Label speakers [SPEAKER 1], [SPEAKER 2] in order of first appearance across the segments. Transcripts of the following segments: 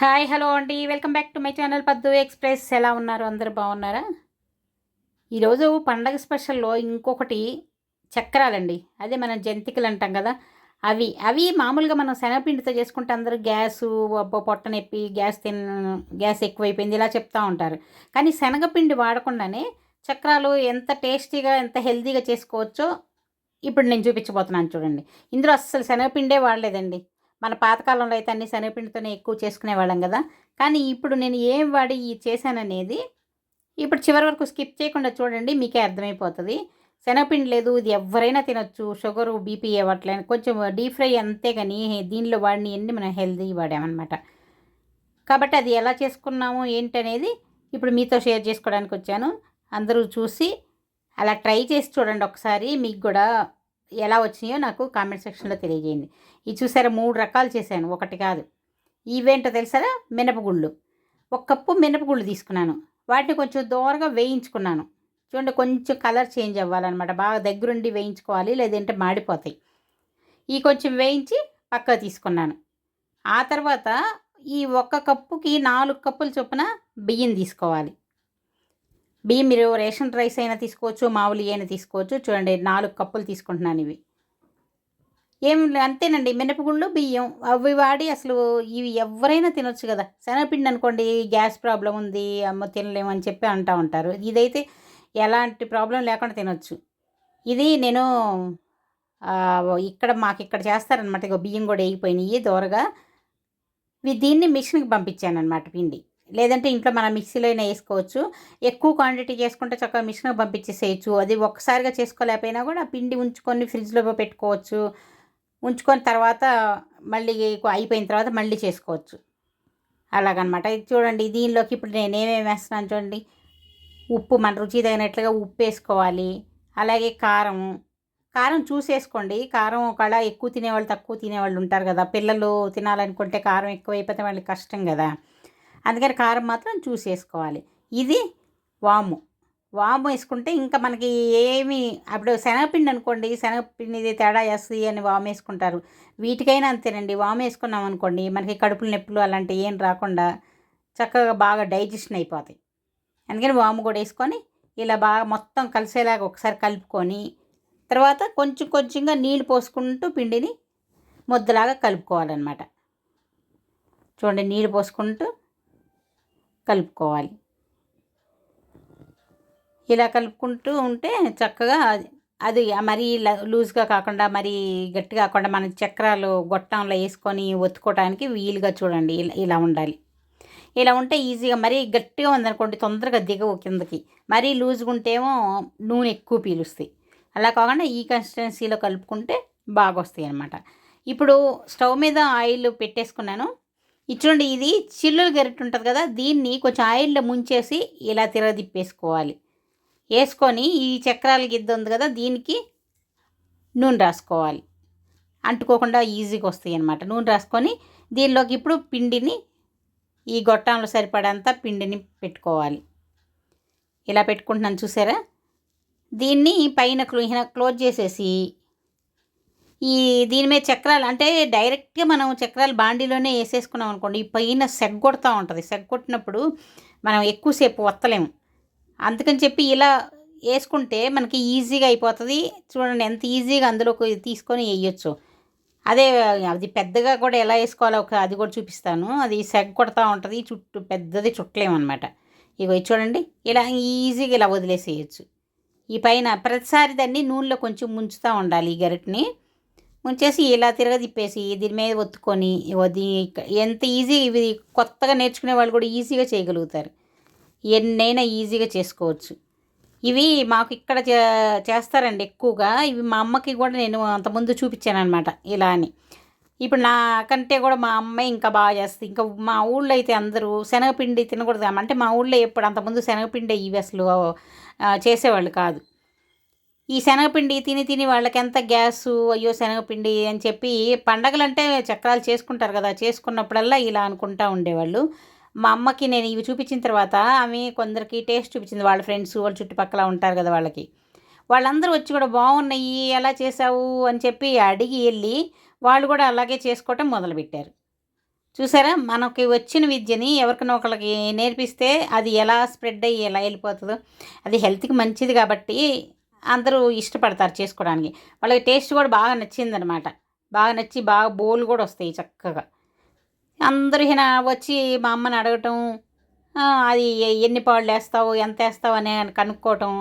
[SPEAKER 1] Hi hello అండి. Welcome back to my channel Paddu express. ఎలా ఉన్నారు? అందరు బాగున్నారా? ఈరోజు పండగ స్పెషల్లో ఇంకొకటి చక్రాలండి. అదే మనం జంతికలు అంటాం కదా. అవి అవి మామూలుగా మనం శనగపిండితో చేసుకుంటే అందరూ గ్యాసు పొట్ట నొప్పి గ్యాస్ తిన గ్యాస్ ఎక్కువైపోయింది ఇలా చెప్తూ ఉంటారు. కానీ శనగపిండి వాడకుండానే చక్రాలు ఎంత టేస్టీగా ఎంత హెల్తీగా చేసుకోవచ్చో ఇప్పుడు నేను చూపించబోతున్నాను చూడండి. ఇందులో అస్సలు శనగపిండే వాడలేదండి. మన పాతకాలంలో అయితే అన్ని శనగపిండితోనే ఎక్కువ చేసుకునేవాళ్ళం కదా. కానీ ఇప్పుడు నేను ఏం వాడి చేశాననేది ఇప్పుడు చివరి వరకు స్కిప్ చేయకుండా చూడండి మీకే అర్థమైపోతుంది. శనగపిండి లేదు ఇది ఎవరైనా తినొచ్చు షుగరు బీపీ ఇవ్వట్లేదు కొంచెం డీప్ ఫ్రై అంతే కానీ దీనిలో వాడిని ఎన్ని మనం హెల్తీ వాడామన్నమాట. కాబట్టి అది ఎలా చేసుకున్నాము ఏంటనేది ఇప్పుడు మీతో షేర్ చేసుకోవడానికి వచ్చాను. అందరూ చూసి అలా ట్రై చేసి చూడండి ఒకసారి మీకు కూడా ఎలా వచ్చినాయో నాకు కామెంట్ సెక్షన్లో తెలియజేయండి. ఇది చూసారా మూడు రకాలు చేశాను. ఒకటి కాదు. ఇవేంటో తెలుసారా? మినపగుళ్ళు. ఒక కప్పు మినపగుళ్ళు తీసుకున్నాను. వాటిని కొంచెం దూరంగా వేయించుకున్నాను. చూడండి కొంచెం కలర్ చేంజ్ అవ్వాలన్నమాట. బాగా దగ్గరుండి వేయించుకోవాలి లేదంటే మాడిపోతాయి. ఈ కొంచెం వేయించి పక్క తీసుకున్నాను. ఆ తర్వాత ఈ ఒక్క కప్పుకి నాలుగు కప్పులు చొప్పున బియ్యం తీసుకోవాలి. బియ్యం మీరు రేషన్ రైస్ అయినా తీసుకోవచ్చు మామూలు అయినా తీసుకోవచ్చు. చూడండి నాలుగు కప్పులు తీసుకుంటున్నాను ఇవి. ఏం అంతేనండి. మినపగుళ్ళు బియ్యం అవి వాడి అసలు ఇవి ఎవరైనా తినొచ్చు కదా. శనగపిండి అనుకోండి గ్యాస్ ప్రాబ్లం ఉంది అమ్మ తినలేము అని చెప్పి అంటూ ఉంటారు. ఇదైతే ఎలాంటి ప్రాబ్లం లేకుండా తినొచ్చు. ఇది నేను ఇక్కడ మాకు ఇక్కడ చేస్తారనమాట ఇక బియ్యం కూడా వేగిపోయినాయి దోరగా. దీన్ని మిషన్కి పంపించాను అనమాట పిండి. లేదంటే ఇంట్లో మనం మిక్సీలో అయినా వేసుకోవచ్చు. ఎక్కువ క్వాంటిటీ చేసుకుంటే చక్కగా మిషన్కి పంపించేసేయచ్చు. అది ఒక్కసారిగా చేసుకోలేకపోయినా కూడా పిండి ఉంచుకొని ఫ్రిడ్జ్లో పెట్టుకోవచ్చు. ఉంచుకొని తర్వాత మళ్ళీ అయిపోయిన తర్వాత మళ్ళీ చేసుకోవచ్చు. అలాగనమాట. ఇది చూడండి దీనిలోకి ఇప్పుడు నేను ఏమేమి వేస్తున్నాను చూడండి. ఉప్పు మన రుచి తగినట్లుగా ఉప్పు వేసుకోవాలి. అలాగే కారం. కారం చూసేసుకోండి. కారం ఒకవేళ ఎక్కువ తినేవాళ్ళు తక్కువ తినేవాళ్ళు ఉంటారు కదా. పిల్లలు తినాలనుకుంటే కారం ఎక్కువ అయిపోతే వాళ్ళకి కష్టం కదా. అందుకని కారం మాత్రం చూసేసుకోవాలి. ఇది వాము. వాము వేసుకుంటే ఇంకా మనకి ఏమి అప్పుడు శనగపిండి అనుకోండి శనగపిండి తేడా వేస్తుంది అని వాము వేసుకుంటారు. వీటికైనా అంతేనండి. వాము వేసుకున్నాం అనుకోండి మనకి కడుపులు నొప్పులు అలాంటివి ఏం రాకుండా చక్కగా బాగా డైజెషన్ అయిపోతాయి. అందుకని వాము కూడా వేసుకొని ఇలా బాగా మొత్తం కలిసేలాగా ఒకసారి కలుపుకొని తర్వాత కొంచెం కొంచెంగా నీళ్ళు పోసుకుంటూ పిండిని ముద్దలాగా కలుపుకోవాలన్నమాట. చూడండి నీళ్ళు పోసుకుంటూ కలుపుకోవాలి. ఇలా కలుపుకుంటూ ఉంటే చక్కగా అది మరీ లూజ్గా కాకుండా మరీ గట్టి కాకుండా మన చక్రాలు గొట్టంలో వేసుకొని ఒత్తుకోవడానికి వీలుగా చూడండి. ఇలా ఇలా ఉండాలి. ఇలా ఉంటే ఈజీగా మరీ గట్టిగా ఉందనుకోండి తొందరగా దిగవు కిందకి. మరీ లూజ్గా ఉంటేమో నూనె ఎక్కువ పీలుస్తాయి. అలా కాకుండా ఈ కన్సిస్టెన్సీలో కలుపుకుంటే బాగా వస్తాయి అన్నమాట ఇప్పుడు స్టవ్ మీద ఆయిల్ పెట్టేసుకున్నాను. ఇచ్చుండి ఇది చిల్లులు గరిటె ఉంటుంది కదా దీన్ని కొంచెం ఆయిల్లో ముంచేసి ఇలా తిరగదిప్పేసుకోవాలి వేసుకొని ఈ చక్రాల గిద్ద ఉంది కదా దీనికి నూనె రాసుకోవాలి. అంటుకోకుండా ఈజీగా వస్తాయి అన్నమాట నూనె రాసుకొని దీనిలోకి ఇప్పుడు పిండిని ఈ గొట్టంలో సరిపడంత పిండిని పెట్టుకోవాలి. ఇలా పెట్టుకుంటున్నాను చూసారా? దీన్ని పైన క్లోజ్ చేసేసి ఈ దీని మీద చక్రాలు అంటే డైరెక్ట్గా మనం చక్రాలు బాండీలోనే వేసేసుకున్నాం అనుకోండి ఈ పైన సెగ్గొడతా ఉంటుంది. సెగ్గొట్టినప్పుడు మనం ఎక్కువసేపు వత్తలేము. అందుకని చెప్పి ఇలా వేసుకుంటే మనకి ఈజీగా అయిపోతుంది. చూడండి ఎంత ఈజీగా అందులోకి తీసుకొని వేయచ్చు అదే అది పెద్దగా కూడా ఎలా వేసుకోవాలో ఒక అది కూడా చూపిస్తాను. అది సెగ్ కొడతా ఉంటుంది చుట్టూ పెద్దది చుట్టలేమన్నమాట. ఇగో చూడండి ఇలా ఈజీగా ఇలా వదిలేసేయచ్చు. ఈ పైన ప్రతిసారి దాన్ని నూనెలో కొంచెం ముంచుతూ ఉండాలి ఈ గరిటని. ముంచేసి ఇలా తిరగ తిప్పేసి దీని మీద ఒత్తుకొని వది ఎంత ఈజీ ఇవి కొత్తగా నేర్చుకునే వాళ్ళు కూడా ఈజీగా చేయగలుగుతారు. ఎన్నైనా ఈజీగా చేసుకోవచ్చు. ఇవి మాకు ఇక్కడ చేస్తారండి ఎక్కువగా. ఇవి మా అమ్మకి కూడా నేను అంతకుముందు చూపించాను అనమాట ఇలా అని. ఇప్పుడు నాకంటే కూడా మా అమ్మాయి ఇంకా బాగా చేస్తుంది. ఇంకా మా ఊళ్ళో అయితే అందరూ శనగపిండి తినకూడదు. అంటే మా ఊళ్ళో ఎప్పుడు అంతకుముందు శనగపిండి ఇవి అసలు చేసేవాళ్ళు కాదు. ఈ శనగపిండి తిని తిని వాళ్ళకి ఎంత గ్యాసు అయ్యో శనగపిండి అని చెప్పి పండగలంటే చక్రాలు చేసుకుంటారు కదా చేసుకున్నప్పుడల్లా ఇలా అనుకుంటా ఉండేవాళ్ళు. మా అమ్మకి నేను ఇవి చూపించిన తర్వాత ఆమె కొందరికి టేస్ట్ చూపించింది వాళ్ళ ఫ్రెండ్స్ వాళ్ళ చుట్టుపక్కల ఉంటారు కదా వాళ్ళకి. వాళ్ళందరూ వచ్చి కూడా బాగున్నాయి ఎలా చేసావు అని చెప్పి అడిగి వెళ్ళి వాళ్ళు కూడా అలాగే చేసుకోవటం మొదలుపెట్టారు. చూసారా? మనకి వచ్చిన విద్యని ఎవరికైనా ఒకరికి నేర్పిస్తే అది ఎలా స్ప్రెడ్ అయ్యి ఎలా వెళ్ళిపోతుందో అది హెల్త్కి మంచిది కాబట్టి అందరూ ఇష్టపడతారు చేసుకోవడానికి. వాళ్ళకి టేస్ట్ కూడా బాగా నచ్చిందనమాట. బాగా నచ్చి బాగా బోలు కూడా వస్తాయి చక్కగా. అందరూ ఈయన వచ్చి మా అమ్మని అడగటం అది ఎన్ని పాళ్ళు వేస్తావు ఎంత వేస్తావు అని కనుక్కోవటం.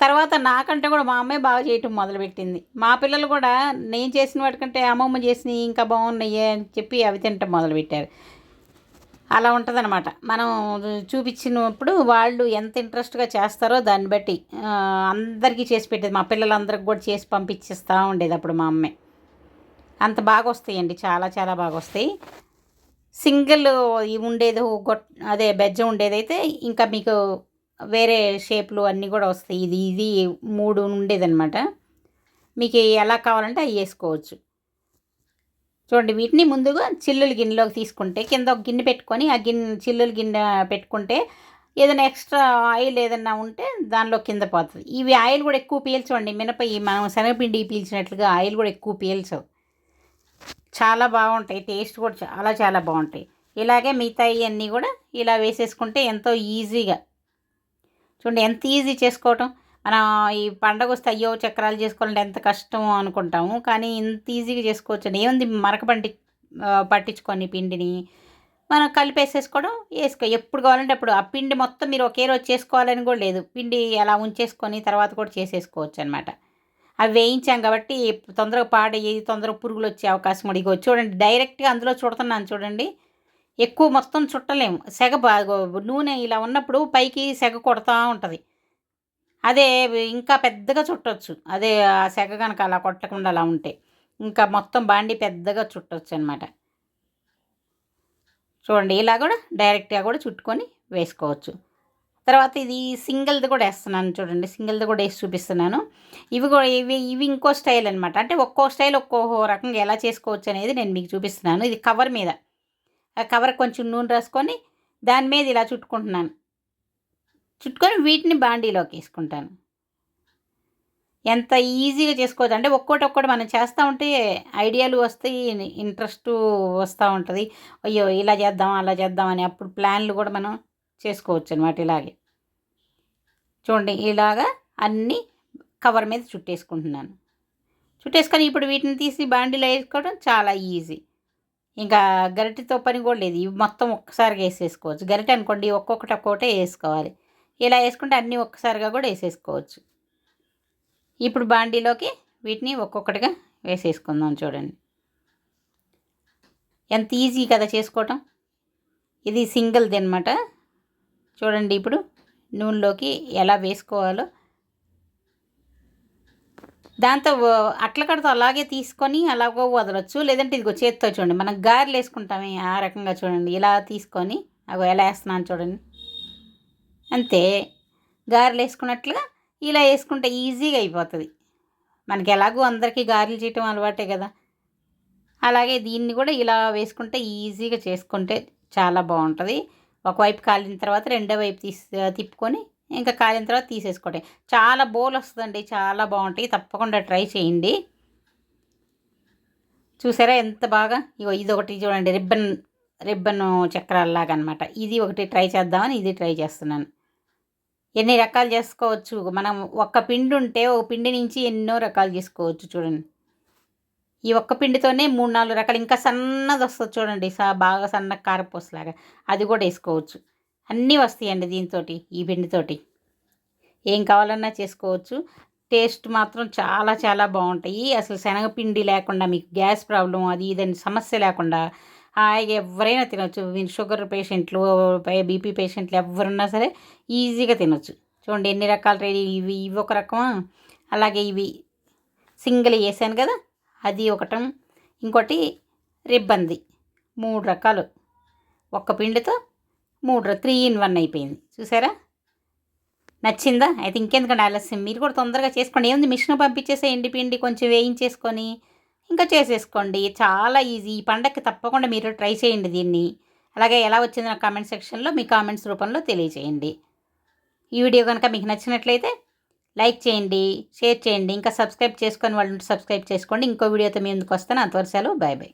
[SPEAKER 1] తర్వాత నాకంటే కూడా మా అమ్మాయి బాగా చేయటం మొదలుపెట్టింది. మా పిల్లలు కూడా నేను చేసిన వాటికంటే అమ్మమ్మ చేసినవి ఇంకా బాగున్నాయి అని చెప్పి అవి తినటం మొదలుపెట్టారు. అలా ఉంటుందన్నమాట. మనం చూపించినప్పుడు వాళ్ళు ఎంత ఇంట్రెస్ట్గా చేస్తారో దాన్ని బట్టి అందరికీ చేసి పెట్టేది. మా పిల్లలందరికి కూడా చేసి పంపించేస్తూ ఉండేది అప్పుడు మా అమ్మే. అంత బాగా వస్తాయండి చాలా చాలా బాగా వస్తాయి సింగిల్ ఇవి ఉండేది గొట్ అదే బెజ్జం ఉండేదైతే ఇంకా మీకు వేరే షేప్లు అన్నీ కూడా వస్తాయి. ఇది ఇది మూడు ఉండేదన్నమాట. మీకు ఎలా కావాలంటే అవి వేసుకోవచ్చు. చూడండి వీటిని ముందుగా చిల్లులు గిన్నెలోకి తీసుకుంటే కింద ఒక గిన్నె పెట్టుకొని ఆ గిన్నె చిల్లులు గిన్నె పెట్టుకుంటే ఏదైనా ఎక్స్ట్రా ఆయిల్ ఏదైనా ఉంటే దానిలో కింద పోతుంది. ఇవి ఆయిల్ కూడా ఎక్కువ పీల్చవండి. మినప ఈ మనం శనగపిండి పీల్చినట్లుగా ఆయిల్ కూడా ఎక్కువ పీల్చవు. చాలా బాగుంటాయి. టేస్ట్ కూడా చాలా చాలా బాగుంటాయి. ఇలాగే మిగతాయి అన్నీ కూడా ఇలా వేసేసుకుంటే ఎంతో ఈజీగా. చూడండి ఎంత ఈజీ చేసుకోవటం. మనం ఈ పండగ వస్తే అయ్యో చక్రాలు చేసుకోవాలంటే ఎంత కష్టం అనుకుంటాము. కానీ ఇంత ఈజీగా చేసుకోవచ్చు ఏముంది మరక పంటి పట్టించుకొని పిండిని మనం కలిపేసేసుకోవడం వేసుకో ఎప్పుడు కావాలంటే అప్పుడు ఆ పిండి మొత్తం మీరు ఒకే రోజు చేసుకోవాలని కూడా లేదు. పిండి అలా ఉంచేసుకొని తర్వాత కూడా చేసేసుకోవచ్చు అనమాట అవి వేయించాం కాబట్టి తొందరగా పాడయ్యేది తొందరగా పురుగులు వచ్చే అవకాశం కూడా ఇగో చూడండి డైరెక్ట్గా అందులో చుడుతున్నాను చూడండి. ఎక్కువ మొత్తం చుట్టలేము. సెగ బాగా నూనె ఇలా ఉన్నప్పుడు పైకి సెగ కొడతా ఉంటుంది. అదే ఇంకా పెద్దగా చుట్టొచ్చు. అదే ఆ సెగ కనుక అలా కొట్టకుండా అలా ఉంటే. ఇంకా మొత్తం బాండి పెద్దగా చుట్టొచ్చు అనమాట చూడండి ఇలా కూడా డైరెక్ట్గా కూడా చుట్టుకొని వేసుకోవచ్చు. తర్వాత ఇది సింగిల్ది కూడా వేస్తున్నాను చూడండి సింగిల్ది కూడా వేసి చూపిస్తున్నాను. ఇవి కూడా ఇవి ఇవి ఇంకో స్టైల్ అనమాట అంటే ఒక్కో స్టైల్ ఒక్కో రకంగా ఎలా చేసుకోవచ్చు అనేది నేను మీకు చూపిస్తున్నాను. ఇది కవర్ మీద. ఆ కవర్ కొంచెం నూనె రాసుకొని దాని మీద ఇలా చుట్టుకుంటున్నాను. చుట్టుకొని వీటిని బాండీలోకి వేసుకుంటాను. ఎంత ఈజీగా చేసుకోవచ్చు? అంటే ఒక్కోటి ఒక్కోటి మనం చేస్తూ ఉంటే ఐడియాలు వస్తాయి ఇంట్రెస్ట్ వస్తూ ఉంటుంది. అయ్యో ఇలా చేద్దాం అలా చేద్దాం అని అప్పుడు ప్లాన్లు కూడా మనం చేసుకోవచ్చు అనమాట ఇలాగే. చూడండి ఇలాగా అన్నీ కవర్ మీద చుట్టేసుకుంటున్నాను. చుట్టేసుకొని ఇప్పుడు వీటిని తీసి బాండీలో వేసుకోవడం చాలా ఈజీ. ఇంకా గరిటెతో పని కూడా లేదు. ఇవి మొత్తం ఒక్కసారిగా వేసేసుకోవచ్చు. గరిటె అనుకోండి ఒక్కొక్కటి ఒక్కొక్కటే వేసుకోవాలి. ఇలా వేసుకుంటే అన్నీ ఒక్కసారిగా కూడా వేసేసుకోవచ్చు. ఇప్పుడు బాండీలోకి వీటిని ఒక్కొక్కటిగా వేసేసుకుందాం చూడండి. ఎంత ఈజీ కదా చేసుకోవటం. ఇది సింగిల్ది అనమాట చూడండి ఇప్పుడు నూనెలోకి ఎలా వేసుకోవాలో. దాంతో వ- అట్ల కడతో అలాగే తీసుకొని అలాగో వదలొచ్చు. లేదంటే ఇదిగో చేత్తో చూడండి. మనం గారెలు వేసుకుంటామే ఆ రకంగా చూడండి. ఇలా తీసుకొని అగో ఎలా వేస్తున్నాను చూడండి. అంతే. గారెలు వేసుకున్నట్లుగా ఇలా వేసుకుంటే ఈజీగా అయిపోతుంది. మనకి ఎలాగో అందరికీ గారెలు చేయటం అలవాటే కదా. అలాగే దీన్ని కూడా ఇలా వేసుకుంటే ఈజీగా చేసుకుంటే చాలా బాగుంటుంది. ఒకవైపు కాలిన తర్వాత రెండో వైపు తీసి తిప్పుకొని ఇంకా కాలిన తర్వాత తీసేసుకోవటం చాలా బోల్ వస్తుందండి. చాలా బాగుంటాయి. తప్పకుండా ట్రై చేయండి. చూసారా ఎంత బాగా? ఇగో ఇది ఒకటి చూడండి. రిబ్బన్ రిబ్బన్ చక్రాల్లాగా అనమాట ఇది ఒకటి ట్రై చేద్దామని ఇది ట్రై చేస్తున్నాను. ఎన్ని రకాలు చేసుకోవచ్చు? మనం ఒక్క పిండి ఉంటే ఒక పిండి నుంచి ఎన్నో రకాలు చేసుకోవచ్చు చూడండి. ఈ ఒక్క పిండితోనే మూడు నాలుగు రకాలు. ఇంకా సన్నది వస్తుంది చూడండి. సా బాగా సన్న కారపూసలాగా. అది కూడా వేసుకోవచ్చు. అన్నీ వస్తాయండి దీంతో ఈ పిండితోటి. ఏం కావాలన్నా చేసుకోవచ్చు. టేస్ట్ మాత్రం చాలా చాలా బాగుంటాయి. అసలు శనగపిండి లేకుండా మీకు గ్యాస్ ప్రాబ్లం అది ఇదని సమస్య లేకుండా హాయిగా ఎవరైనా తినొచ్చు. షుగర్ పేషెంట్లు బీపీ పేషెంట్లు ఎవరున్నా సరే ఈజీగా తినొచ్చు. చూడండి ఎన్ని రకాల రెడీ ఇవి ఇవి ఒక రకం అలాగే ఇవి సింగిల్ వేసాను కదా అది ఒకటం. ఇంకోటి రిబ్బంది మూడు రకాలు. ఒక్క పిండితో మూడు త్రీ ఇన్ వన్ అయిపోయింది. చూసారా? నచ్చిందా? అయితే ఇంకెందుకంటే ఆలస్యం. మీరు కూడా తొందరగా చేసుకోండి. ఏముంది? మిషన్ పంపించేసేయండి పిండి కొంచెం వేయించేసుకొని. ఇంకా చేసేసుకోండి. చాలా ఈజీ. ఈ పండగకి తప్పకుండా మీరు ట్రై చేయండి దీన్ని. అలాగే ఎలా వచ్చిందో నా కామెంట్ సెక్షన్లో మీ కామెంట్స్ రూపంలో తెలియచేయండి. ఈ వీడియో కనుక మీకు నచ్చినట్లయితే లైక్ చేయండి షేర్ చేయండి ఇంకా సబ్స్క్రైబ్ చేసుకొని వాళ్ళు సబ్స్క్రైబ్ చేసుకోండి. ఇంకో వీడియోతో మీ ముందుకు వస్తాను. అంతవరకు సెలవు. Bye bye.